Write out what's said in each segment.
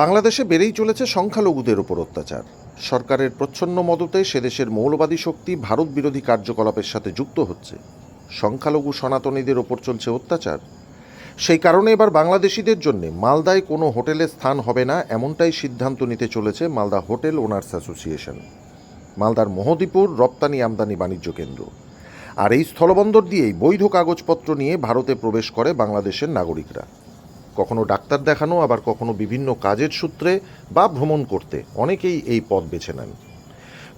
বাংলাদেশে বেড়েই চলেছে সংখ্যালঘুদের ওপর অত্যাচার। সরকারের প্রচ্ছন্ন মদতে সেদেশের মৌলবাদী শক্তি ভারত বিরোধী কার্যকলাপের সাথে যুক্ত হচ্ছে। সংখ্যালঘু সনাতনীদের ওপর চলছে অত্যাচার। সেই কারণে এবার বাংলাদেশিদের জন্য মালদায় কোনো হোটেলে স্থান হবে না এমনটাই সিদ্ধান্ত নিতে চলেছে মালদা হোটেল ওনার্স অ্যাসোসিয়েশন। মালদার মোহদীপুর রপ্তানি আমদানি বাণিজ্য কেন্দ্র। আর এই স্থলবন্দর দিয়েই বৈধ কাগজপত্র নিয়ে ভারতে প্রবেশ করে বাংলাদেশের নাগরিকরা। কখনো ডাক্তার দেখানো, আবার কখনো বিভিন্ন কাজের সূত্রে বা ভ্রমণ করতে। অনেকেই এই পথ বেছে নেন।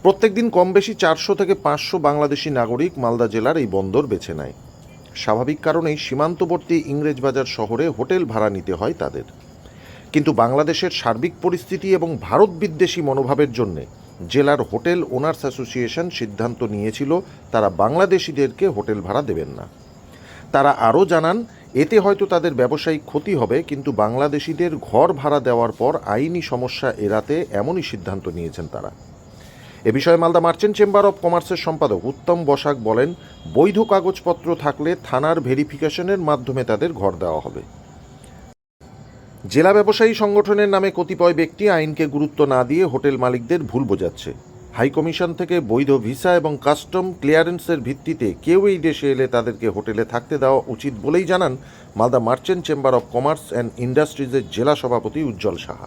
প্রত্যেক দিন কম বেশি চারশো থেকে পাঁচশো বাংলাদেশি নাগরিক মালদা জেলার এই বন্দর বেছে নেয়। স্বাভাবিক কারণেই সীমান্তবর্তী ইংরেজবাজার শহরে হোটেল ভাড়া নিতে হয় তাদের। কিন্তু বাংলাদেশের সার্বিক পরিস্থিতি এবং ভারত বিদ্বেষী মনোভাবের জন্যে জেলার হোটেল ওনার্স অ্যাসোসিয়েশন সিদ্ধান্ত নিয়েছিল, তারা বাংলাদেশিদেরকে হোটেল ভাড়া দেবেন না। তারা আরও জানান এতে হয়তো তাদের ব্যবসায়িক ক্ষতি হবে, কিন্তু বাংলাদেশিদের ঘর ভাড়া দেওয়ার পর আইনি সমস্যা এড়াতে এমনই সিদ্ধান্ত নিয়েছেন তারা। এ বিষয়ে মালদা মার্চেন্ট চেম্বার অব কমার্সের সম্পাদক উত্তম বসাক বলেন, বৈধ কাগজপত্র থাকলে থানার ভেরিফিকেশনের মাধ্যমে তাদের ঘর দেওয়া হবে। জেলা ব্যবসায়ী সংগঠনের নামে কতিপয় ব্যক্তি আইনকে গুরুত্ব না দিয়ে হোটেল মালিকদের ভুল বোঝাচ্ছে। হাই কমিশন থেকে বৈধ ভিসা এবং কাস্টম ক্লিয়ারেন্সের ভিত্তিতে কেউ এই দেশে এলে তাদেরকে হোটেলে থাকতে দেওয়া উচিত বলেই জানান Malda merchant chamber of commerce and ইন্ডাস্ট্রিজের জেলা সভাপতি উজ্জ্বল সাহা।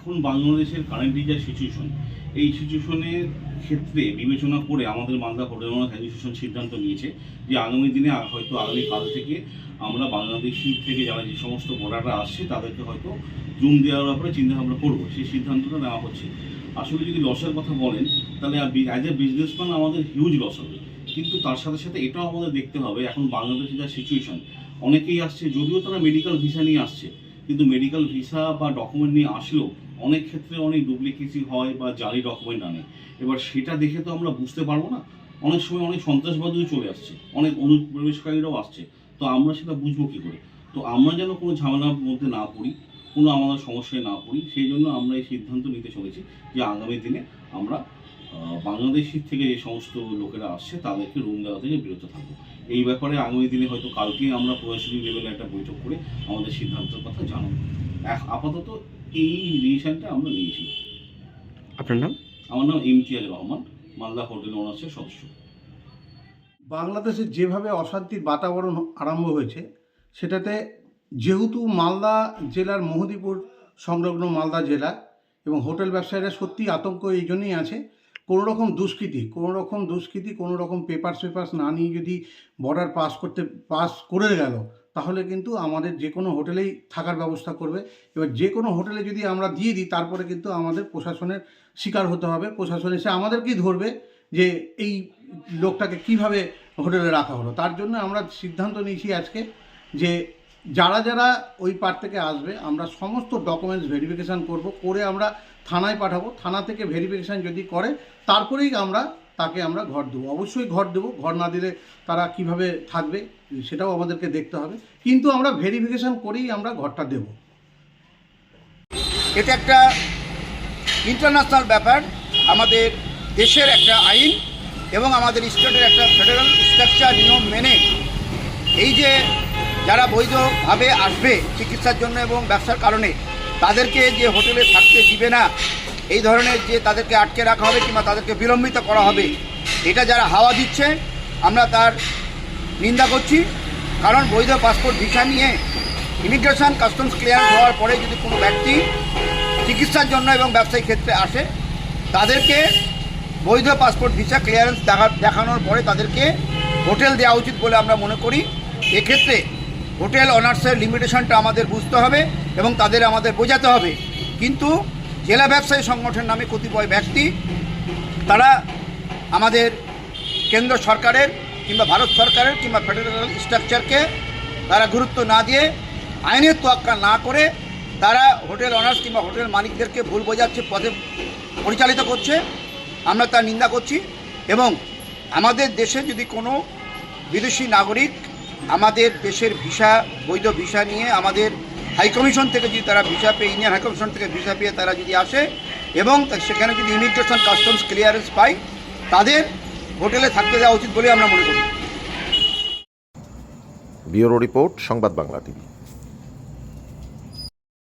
এখন বাংলাদেশের কারেন্টলি যা সিচুয়েশন এই সিচুয়েশনের ক্ষেত্রে বিবেচনা করে আমাদের মালদা ওনার অ্যাসোসিয়েশন সিদ্ধান্ত নিয়েছে যে আগামী দিনে হয়তো আগামী কাল থেকে আমরা বাংলাদেশি থেকে যারা যে সমস্ত বর্ডাররা আসছে, তাদেরকে হয়তো জুম দেওয়ার ব্যাপারে চিন্তাভাবনা করব। সেই সিদ্ধান্তটা নেওয়া হচ্ছে। আসলে যদি লসের কথা বলেন, তাহলে অ্যাজ এ বিজনেসম্যান আমাদের হিউজ লস হবে। কিন্তু তার সাথে সাথে এটাও আমাদের দেখতে হবে, এখন বাংলাদেশে যা সিচুয়েশন অনেকেই আসছে, যদিও তারা মেডিকেল ভিসা নিয়ে আসছে কিন্তু মেডিকেল ভিসা বা ডকুমেন্ট নিয়ে আসলেও অনেক ক্ষেত্রে অনেক ডুপ্লিকেসি হয় বা জালি ডকুমেন্ট আনে। এবার সেটা দেখে তো আমরা বুঝতে পারব না। অনেক সময় অনেক সন্ত্রাসবাদীও চলে আসছে, অনেক অনুপ্রবেশকারীরাও আসছে। তো আমরা সেটা বুঝব কী করে? তো আমরা যেন কোনো ঝামেলার মধ্যে না পড়ি, কোনো আমাদের সমস্যায় না পড়ি, সেই জন্য আমরা এই সিদ্ধান্ত নিতে চলেছি যে আগামী দিনে আমরা আহ, বাংলাদেশের থেকে যে সমস্ত লোকেরা আসছে তাদেরকে রুম দেওয়া থেকে বিরত থাকব। এই ব্যাপারে আগামী দিনে হয়তো কালকেই আমরা প্রশাসনিক লেভেলে একটা বৈঠক করে আমাদের সিদ্ধান্তের কথা জানাব। আপাতত এই ডিসিশনটা আমরা নিয়েছি। আপনার নাম? আমার নাম ইমতিয়াজ রহমান মালদা হোটেল ওনার্সের সদস্য। বাংলাদেশে যেভাবে অশান্তির বাতাবরণ আরম্ভ হয়েছে সেটাতে যেহেতু মালদা জেলার মহদীপুর সংলগ্ন মালদা জেলা এবং হোটেল ব্যবসায়ীরা সত্যি আতঙ্ক এই জন্যই আছে কোনো রকম দুষ্কৃতি, কোনো রকম দুষ্কৃতি, কোনো রকম পেপার পেপার্স না নিয়ে যদি বর্ডার পাস করতে পাস করে গেল, তাহলে কিন্তু আমাদের যে কোনো হোটেলেই থাকার ব্যবস্থা করবে। এবার যে কোনো হোটেলে যদি আমরা দিয়ে দিই, তারপরে কিন্তু আমাদের প্রশাসনের শিকার হতে হবে। প্রশাসন এসে আমাদেরকেই ধরবে যে এই লোকটাকে কীভাবে হোটেলে রাখা হলো। তার জন্য আমরা সিদ্ধান্ত নিয়েছি আজকে যে যারা যারা ওই পার থেকে আসবে, আমরা সমস্ত ডকুমেন্টস ভেরিফিকেশান করব, করে আমরা থানায় পাঠাবো। থানা থেকে ভেরিফিকেশান যদি করে, তারপরেই আমরা তাকে আমরা ঘর দেবো। অবশ্যই ঘর দেবো। ঘর না দিলে তারা কীভাবে থাকবে, সেটাও আমাদেরকে দেখতে হবে। কিন্তু আমরা ভেরিফিকেশান করেই আমরা ঘরটা দেবো। এটা একটা ইন্টারন্যাশনাল ব্যাপার। আমাদের দেশের একটা আইন এবং আমাদের স্টেটের একটা ফেডারেল স্ট্রাকচার নিয়ম মেনে এই যে যারা বৈধভাবে আসবে চিকিৎসার জন্য এবং ব্যবসার কারণে, তাদেরকে যে হোটেলে থাকতে দিবে না, এই ধরনের যে তাদেরকে আটকে রাখা হবে কিংবা তাদেরকে বিলম্বিত করা হবে, এটা যারা হাওয়া দিচ্ছে, আমরা তার নিন্দা করছি। কারণ বৈধ পাসপোর্ট, ভিসা নিয়ে ইমিগ্রেশন কাস্টমস ক্লিয়ার হওয়ার পরে যদি কোনো ব্যক্তি চিকিৎসার জন্য এবং ব্যবসায়িক ক্ষেত্রে আসে, তাদেরকে বৈধ পাসপোর্ট, ভিসা ক্লিয়ারেন্স দেখা দেখানোর পরে তাদেরকে হোটেল দেওয়া উচিত বলে আমরা মনে করি। এক্ষেত্রে হোটেল অনার্সের লিমিটেশনটা আমাদের বুঝতে হবে এবং তাদের আমাদের বোঝাতে হবে। কিন্তু জেলা ব্যবসায়ী সংগঠন নামে কতিপয় ব্যক্তি, তারা আমাদের কেন্দ্র সরকারের কিংবা ভারত সরকারের কিংবা ফেডারেল স্ট্রাকচারকে তারা গুরুত্ব না দিয়ে আইনের তোয়াক্কা না করে তারা হোটেল অনার্স কিংবা হোটেল মালিকদেরকে ভুল বোঝাচ্ছে, পথে পরিচালিত করছে। আমরা তার নিন্দা করছি এবং আমাদের দেশে যদি কোনো বিদেশি নাগরিক আমাদের দেশের ভিসা, বৈধ ভিসা নিয়ে আমাদের হাইকমিশন থেকে যদি তারা ভিসা পেয়ে, ইন্ডিয়ান হাইকমিশন থেকে ভিসা পেয়ে তারা যদি আসে এবং সেখানে যদি ইমিগ্রেশন কাস্টমস ক্লিয়ারেন্স পায়, তাদের হোটেলে থাকতে দেওয়া উচিত বলে আমরা মনে করি। ব্যুরো রিপোর্ট, সংবাদ বাংলা টিভি।